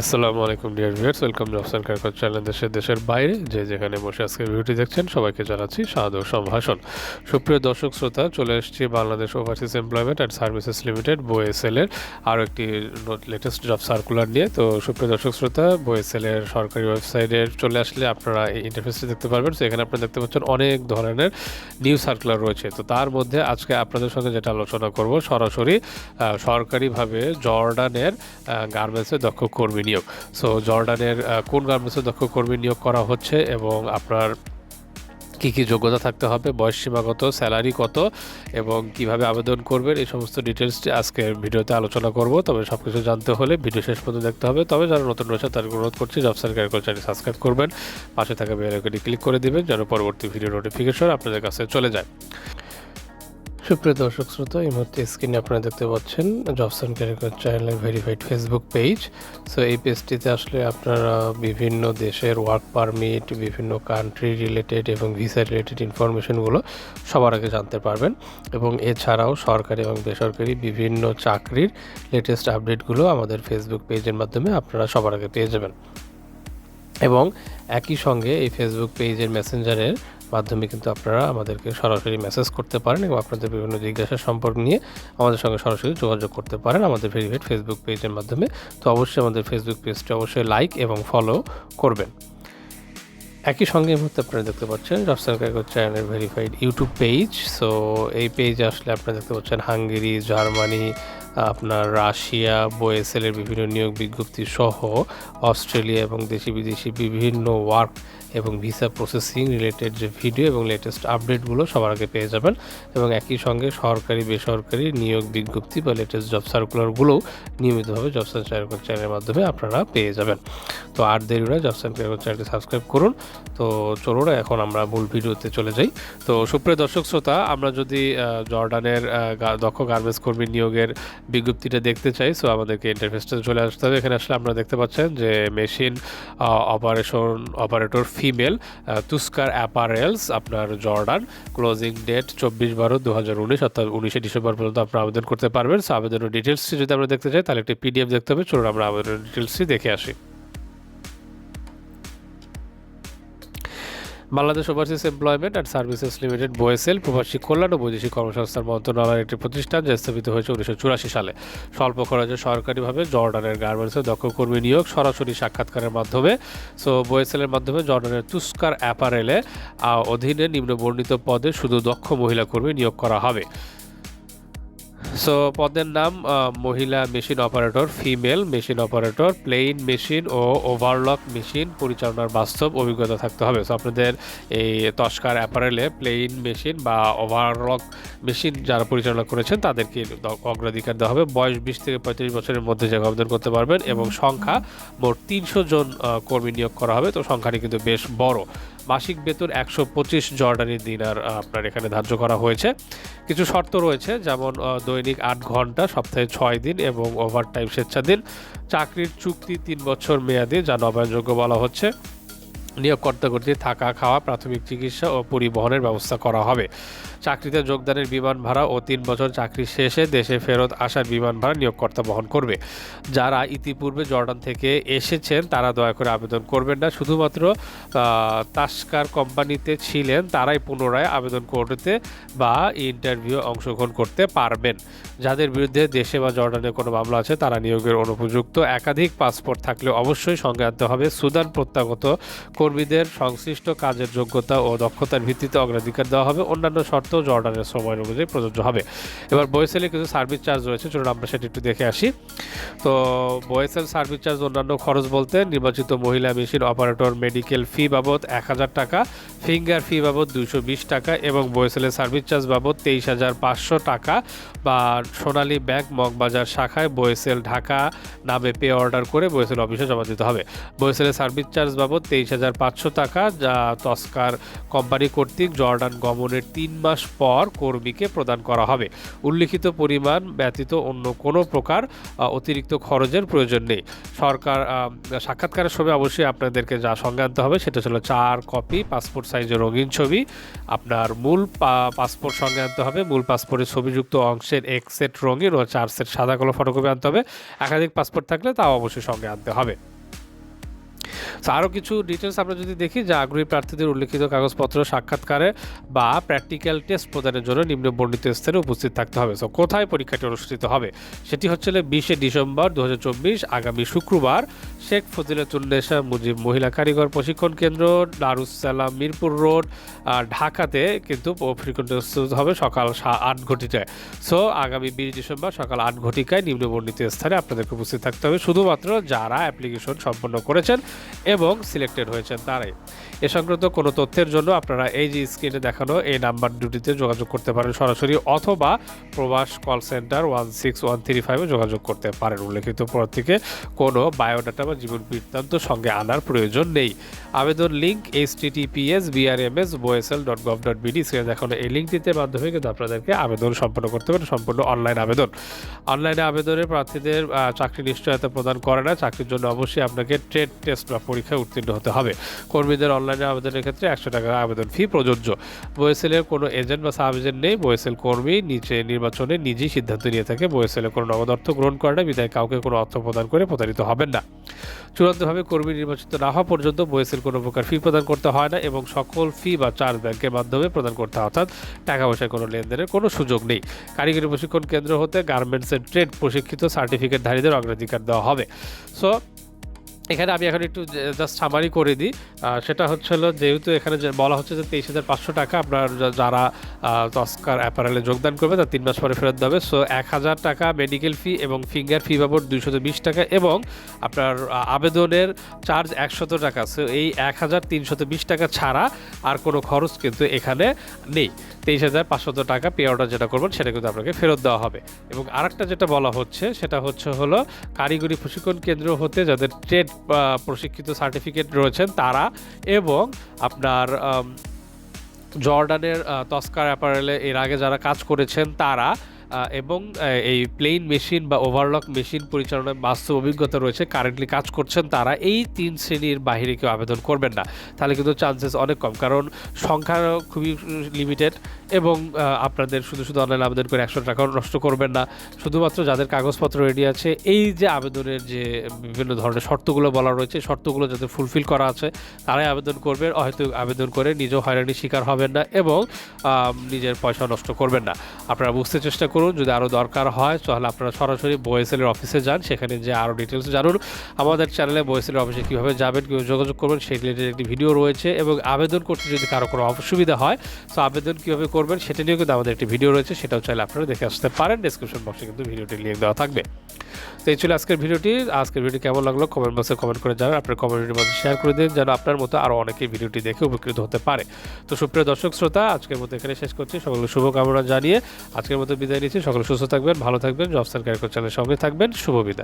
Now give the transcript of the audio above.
আসসালামু আলাইকুম dear viewers welcome Afsan কারকর চ্যানেল দেশের দেশের বাইরে। যে যেখানে বসে আজকে ভিডিওটি দেখছেন, সবাইকে জানাচ্ছি সাদর সম্ভাষণ। সুপ্রিয় দর্শক, শ্রোতা, চলে এসেছি Bangladesh overseas employment and services limited BOESL এর আরও একটি লেটেস্ট জব সার্কুলার নিয়ে। তো সুপ্রিয় দর্শক, শ্রোতা বোয়েসেল এর সরকারি ওয়েবসাইটে চলে আসলে আপনারা এই ইন্টারফেসটি দেখতে পারবেন। তো এখানে আপনারা দেখতে পাচ্ছেন অনেক ধরনের নিউ সার্কুলার রয়েছে। তো তার মধ্যে আজকে আপনাদের সঙ্গে যেটা আলোচনা করব, সরাসরি সরকারিভাবে জর্ডানের গার্মেন্টসে দক্ষ কর্মী নিয়োগ। সো জর্ডানের কোন গার্মেন্টসে দক্ষ কর্মী নিয়োগ করা হচ্ছে এবং আপনার কি কি যোগ্যতা থাকতে হবে, বয়স সীমা কত, স্যালারি কত এবং কীভাবে আবেদন করবেন, এই সমস্ত ডিটেলসটি আজকে ভিডিওতে আলোচনা করব। তবে সব কিছু জানতে হলে ভিডিও শেষ পর্যন্ত দেখতে হবে। তবে যারা নতুন রয়েছে, তাদেরকে অনুরোধ করছি জব সার্কার চ্যানেল সাবস্ক্রাইব করবেন। পাশে থাকা বেল ক্লিক করে দিবেন, যেন পরবর্তী ভিডিও নোটিফিকেশন আপনাদের কাছে চলে যায়। সুপ্রিয় দর্শক শ্রোতা, এই মুহূর্তে স্ক্রিনে আপনারা দেখতে পাচ্ছেন জবসন ক্যারিকর চ্যানেলের ভেরিফাইড ফেসবুক পেজ সো এই পেজটিতে আসলে আপনারা বিভিন্ন দেশের ওয়ার্ক পারমিট বিভিন্ন কান্ট্রি রিলেটেড এবং ভিসা রিলেটেড ইনফরমেশনগুলো সবার আগে জানতে পারবেন এবং এছাড়াও সরকারি এবং বেসরকারি বিভিন্ন চাকরির লেটেস্ট আপডেটগুলো আমাদের ফেসবুক পেজের মাধ্যমে আপনারা সবার আগে পেয়ে যাবেন। এবং একই সঙ্গে এই ফেসবুক পেজের মেসেঞ্জারের মাধ্যমে কিন্তু আপনারা আমাদেরকে সরাসরি মেসেজ করতে পারেন এবং আপনাদের বিভিন্ন জিজ্ঞাসা সম্পর্ক নিয়ে আমাদের সঙ্গে সরাসরি যোগাযোগ করতে পারেন আমাদের ভেরিফাইড ফেসবুক পেজের মাধ্যমে। তো অবশ্যই আমাদের ফেসবুক পেজটা অবশ্যই লাইক এবং ফলো করবেন। একই সঙ্গে এই মুহূর্তে আপনারা দেখতে পাচ্ছেন রফসান কাগজ চ্যানেলের ভেরিফাইড ইউটিউব পেজ সো এই পেজে আসলে আপনারা দেখতে পাচ্ছেন হাঙ্গেরি জার্মানি আপনার রাশিয়া, বোয়েসেলের বিভিন্ন নিয়োগ বিজ্ঞপ্তি সহ অস্ট্রেলিয়া এবং দেশি বিদেশি বিভিন্ন ওয়ার্ক এবং ভিসা প্রসেসিং রিলেটেড যে ভিডিও এবং লেটেস্ট আপডেটগুলো সবার আগে পেয়ে যাবেন এবং একই সঙ্গে সরকারি, বেসরকারি নিয়োগ বিজ্ঞপ্তি বা লেটেস্ট জব সার্কুলারগুলোও নিয়মিতভাবে জব সার্কুলার চ্যানেলের মাধ্যমে আপনারা পেয়ে যাবেন। তো আর দেরি নয় জব সার্কুলার চ্যানেলটি সাবস্ক্রাইব করুন। তো চলুন, এখন আমরা মূল ভিডিওতে চলে যাই। তো সুপ্রিয় দর্শক শ্রোতা, আমরা যদি জর্ডানের দক্ষ গার্মেন্টস কর্মী নিয়োগের বিজ্ঞপ্তিটা দেখতে চাই। সো আমাদেরকে ইন্টারফেসটা চলে আসতে হবে। এখানে আসলে আপনারা দেখতে পাচ্ছেন যে machine operation operator female Tusker apparels আপনার জর্ডান ক্লোজিং ডেট চব্বিশ বারো দু হাজার উনিশ, অর্থাৎ উনিশে ডিসেম্বর পর্যন্ত আপনারা আবেদন করতে পারবেন। সো আবেদনের ডিটেলসটি যদি আমরা দেখতে চাই, তাহলে একটি পিডিএফ দেখতে হবে। চলুন আমরা আবেদনের ডিটেলসটি দেখে আসি। Bangladesh overseas employment and services limited BOESL প্রবাসী কল্যাণ ও বৈদেশিক কর্মসংস্থান মন্ত্রণালয়ের একটি প্রতিষ্ঠান যা স্থাপিত হয়েছে উনিশশো চুরাশি সালে। স্বল্প খরচে সরকারিভাবে জর্ডানের গার্মেন্টসে দক্ষ কর্মী নিয়োগ সরাসরি সাক্ষাৎকারের মাধ্যমে। সো বোয়েসেলের মাধ্যমে জর্ডানের তুস্কার অ্যাপারেলে অধীনে অধীনে নিম্নবর্ণিত পদে শুধু দক্ষ মহিলা কর্মী নিয়োগ করা হবে। সো পদের নাম মহিলা machine operator female machine operator plain machine ও ওভারলক মেশিন পরিচালনার বাস্তব অভিজ্ঞতা থাকতে হবে। সো আপনাদের এই তস্কার অ্যাপারেলে প্লেইন মেশিন বা ওভারলক মেশিন যারা পরিচালনা করেছেন তাদেরকে অগ্রাধিকার দেওয়া হবে। বয়স বিশ থেকে পঁয়ত্রিশ বছরের মধ্যে যে আবেদন করতে পারবেন এবং সংখ্যা মোট তিনশো জন কর্মী নিয়োগ করা হবে। তো সংখ্যাটি কিন্তু বেশ বড়। মাসিক বেতন একশো পঁচিশ জর্ডানি দিনার আপনার এখানে ধার্য করা হয়েছে। কিছু শর্ত রয়েছে, যেমন দৈনিক আট ঘণ্টা, সপ্তাহে ছয় দিন এবং ওভারটাইম স্বেচ্ছাধীন। চাকরির চুক্তি তিন বছর মেয়াদে, যা নবায়নযোগ্য বলা হচ্ছে। নিয়োগকর্তা কর্তৃক থাকা, খাওয়া, প্রাথমিক চিকিৎসা ও পরিবহনের ব্যবস্থা করা হবে। চাকরিতে যোগদানের বিমান ভাড়া ও তিন বছর চাকরি শেষে দেশে ফেরত আসার বিমান ভাড়া নিয়োগকর্তা বহন করবে। যারা ইতিপূর্বে জর্ডান থেকে এসেছেন, তারা দয়া করে আবেদন করবেন না। শুধুমাত্র তাস্কার কোম্পানিতে ছিলেন, তারাই পুনরায় আবেদন করতে বা ইন্টারভিউ অংশগ্রহণ করতে পারবেন। যাদের বিরুদ্ধে দেশে বা জর্ডানে কোনো মামলা আছে, তারা নিয়োগের অনুপযুক্ত। একাধিক পাসপোর্ট থাকলে অবশ্যই সঙ্গে আনতে হবে। সুদান প্রত্যাগত কর্মীদের সংশ্লিষ্ট কাজের যোগ্যতা ও দক্ষতার ভিত্তিতে অগ্রাধিকার দেওয়া হবে। অন্যান্য শর্ত জর্ডানের সময় অনুযায়ী প্রযোজ্য হবে। এবার বয়েসেলে কিছু সার্ভিস চার্জ রয়েছে। চলুন আমরা সেটা একটু দেখে আসি। তো বয়েসেল সার্ভিস চার্জ অন্যান্য খরচ বলতে নির্বাচিত মহিলা মেশিন অপারেটর মেডিকেল ফি বাবদ এক হাজার টাকা, ফিঙ্গার ফি বাবদ দুইশো বিশ টাকা এবং বয়েসেলের সার্ভিস চার্জ বাবদ তেইশ হাজার পাঁচশো টাকা বা সোনালী ব্যাংক মগবাজার শাখায় বয়েসেল ঢাকা নামে পে অর্ডার করে বয়েসেল অফিসে জমা দিতে হবে। বয়েসেলের সার্ভিস চার্জ বাবদ তেইশ হাজার পাঁচশো টাকা, যা তস্কার কোম্পানি কর্তৃক জর্ডান গমনের তিন মাস পর কর্মীকে প্রদান করা হবে। উল্লিখিত পরিমাণ ব্যতীত অন্য কোনো প্রকার অতিরিক্ত খরচের প্রয়োজন নেই। সরকার সাক্ষাৎকারের সময় অবশ্যই আপনাদেরকে যা সঙ্গে আনতে হবে সেটা ছিল চার কপি পাসপোর্ট সাইজের রঙিন ছবি, আপনার মূল পাসপোর্ট সঙ্গে আনতে হবে, মূল পাসপোর্টের ছবিযুক্ত অংশের এক সেট রঙিন ও চার সেট সাদা কালো ফটোকপি আনতে হবে। একাধিক পাসপোর্ট থাকলে তাও অবশ্যই সঙ্গে আনতে হবে। তো আরও কিছু ডিটেলস আমরা যদি দেখি, যে আগ্রহী প্রার্থীদের উল্লেখিত কাগজপত্র, সাক্ষাৎকারে বা প্র্যাকটিক্যাল টেস্ট প্রদানের জন্য নিম্ন বর্ণিত স্থানে উপস্থিত থাকতে হবে। সো কোথায় পরীক্ষাটি অনুষ্ঠিত হবে? সেটি হচ্ছে বিশে ডিসেম্বর দু হাজার চব্বিশ, আগামী শুক্রবার শেখ ফজিলাতুন্নেসা মুজিব মহিলা কারিগর প্রশিক্ষণ কেন্দ্র দারুসালাম মিরপুর রোড ঢাকাতে কিন্তু হবে সকাল সা- আট ঘটিকায়। সো আগামী বিশ ডিসেম্বর সকাল আট ঘটিকায় নিম্ন বর্ণিত স্থানে আপনাদেরকে উপস্থিত থাকতে হবে। শুধুমাত্র যারা অ্যাপ্লিকেশন সম্পন্ন করেছেন এবং সিলেক্টেড হয়েছেন তারাই। এ সংক্রান্ত কোনো তথ্যের জন্য আপনারা এই যে স্ক্রিনে দেখানো এই নাম্বার দুটিতে যোগাযোগ করতে পারেন সরাসরি অথবা প্রবাস call centre one six one three ফাইভে যোগাযোগ করতে পারেন। উল্লেখিত পর থেকে কোনো বায়োডাটা বা জীবন বৃত্তান্ত সঙ্গে আনার প্রয়োজন নেই। আবেদন link H TTPS BRMS BOESL dot gov dot BD স্ক্রিনে দেখানো এই লিঙ্কটিতে মাধ্যমে কিন্তু আপনাদেরকে আবেদন সম্পন্ন করতে পারেন সম্পূর্ণ অনলাইন আবেদন। অনলাইনে আবেদনের প্রার্থীদের চাকরি নিশ্চয়তা প্রদান করে না। চাকরির জন্য অবশ্যই আপনাকে ট্রেড টেস্ট বা পরীক্ষায় উত্তীর্ণ হতে হবে। কর্মীদের অনলাইনে আবেদনের ক্ষেত্রে একশো টাকা আবেদন ফি প্রযোজ্য। বয়েসেলের কোনো এজেন্ট বা সাব এজেন্ট নেই, বয়েসেল কর্মী নিচে নির্বাচনে নিজেই সিদ্ধান্ত নিয়ে থাকে। বয়েসেলের কোনো নগদ অর্থ গ্রহণ করে না বিদায় কাউকে কোনো অর্থ প্রদান করে প্রতারিত হবেন না। চূড়ান্তভাবে কর্মী নির্বাচিত না হওয়া পর্যন্ত বয়েসেল কোনো প্রকার ফি প্রদান করতে হয় না এবং সকল ফি বা চার্জ ব্যাংকের মাধ্যমে প্রদান করতে হয়, অর্থাৎ টাকা পয়সায় কোনো লেনদেনের কোনো সুযোগ নেই। কারিগরি প্রশিক্ষণ কেন্দ্র হতে গার্মেন্টসের ট্রেড প্রশিক্ষিত সার্টিফিকেটধারীদের অগ্রাধিকার দেওয়া হবে। সো এখানে আমি এখন একটু জাস্ট সামারি করে দিই। সেটা হচ্ছে হলো, যেহেতু এখানে যে, বলা হচ্ছে যে তেইশ হাজার পাঁচশো টাকা আপনার যারা তস্কার অ্যাপারেলে যোগদান করবে, তার তিন মাস পরে ফেরত দেবে। সো এক হাজার টাকা মেডিকেল ফি এবং ফিঙ্গার ফি বাবদ দুইশো বিশ টাকা এবং আপনার আবেদনের চার্জ একশত টাকা। সো এই এক হাজার তিনশত বিশ টাকা ছাড়া আর কোনো খরচ কিন্তু এখানে নেই। তেইশ হাজার পাঁচশত টাকা পে অর্ডার যেটা করবেন, সেটা কিন্তু আপনাকে ফেরত দেওয়া হবে। এবং আরেকটা যেটা বলা হচ্ছে, সেটা হচ্ছে হলো, কারিগরি প্রশিক্ষণ কেন্দ্র হতে যাদের ট্রেড প্রশিক্ষিত সার্টিফিকেট রয়েছেন তারা এবং আপনার জর্ডানের তস্কার অ্যাপারেলে এর আগে যারা কাজ করেছেন তারা এবং এই প্লেন মেশিন বা ওভারলক মেশিন পরিচালনায় বাস্তব অভিজ্ঞতা রয়েছে। কারেন্টলি কাজ করছেন তারা। এই তিন শ্রেণির বাইরে কেউ আবেদন করবেন না। তাহলে কিন্তু চান্সেস অনেক কম। কারণ সংখ্যা খুবই লিমিটেড এবং আপনাদের শুধু শুধু অনলাইন আবেদন করে একশো টাকাও নষ্ট করবেন না। শুধুমাত্র যাদের কাগজপত্র রেডি আছে, এই যে আবেদনের যে, বিভিন্ন ধরনের শর্তগুলো বলা রয়েছে, শর্তগুলো যাদের ফুলফিল করা আছে, তারাই আবেদন করবেন। হয়তো আবেদন করে নিজেও হয়রানির শিকার হবেন না এবং নিজের পয়সা নষ্ট করবেন না। আপনারা বুঝতে চেষ্টা করুন। যদি আরও দরকার হয়, তাহলে আপনারা সরাসরি বয়েসেলের অফিসে যান। সেখানে যে আরও ডিটেলস জানুন। আমাদের চ্যানেলে বয়েসেলের অফিসে কীভাবে যাবেন, কীভাবে যোগাযোগ করবেন, সেই রিলেটেড একটি ভিডিও রয়েছে এবং আবেদন করতে যদি কারও কোনো অসুবিধা হয়, তো আবেদন কীভাবে করবেন সেটা নিয়েও কিন্তু আমাদের একটি ভিডিও রয়েছে, সেটাও চাইলে আপনারা দেখে আসতে পারেন। ডিসক্রিপশন বক্সে কিন্তু ভিডিওটি লিঙ্ক দেওয়া থাকবে। তো এই ছিল আজকের ভিডিওটি আজকের ভিডিও কেমন লাগল? কমেন্ট বক্সে কমেন্ট করে জানান। আপনার কমিউনিটির মধ্যে শেয়ার করে দিন, যেন আপনার মতো আরও অনেকেই ভিডিওটি দেখে উপকৃত হতে পারে। তো সুপ্রিয় দর্শক, শ্রোতা, আজকের মতো এখানে শেষ করছি। সকলকে শুভকামনা জানিয়ে আজকের মতো বিদায় নিচ্ছি। সকলে সুস্থ থাকবেন ভালো থাকবেন। জবসান ক্যারিকর চ্যানেলের সঙ্গে থাকবেন। শুভ বিদায়।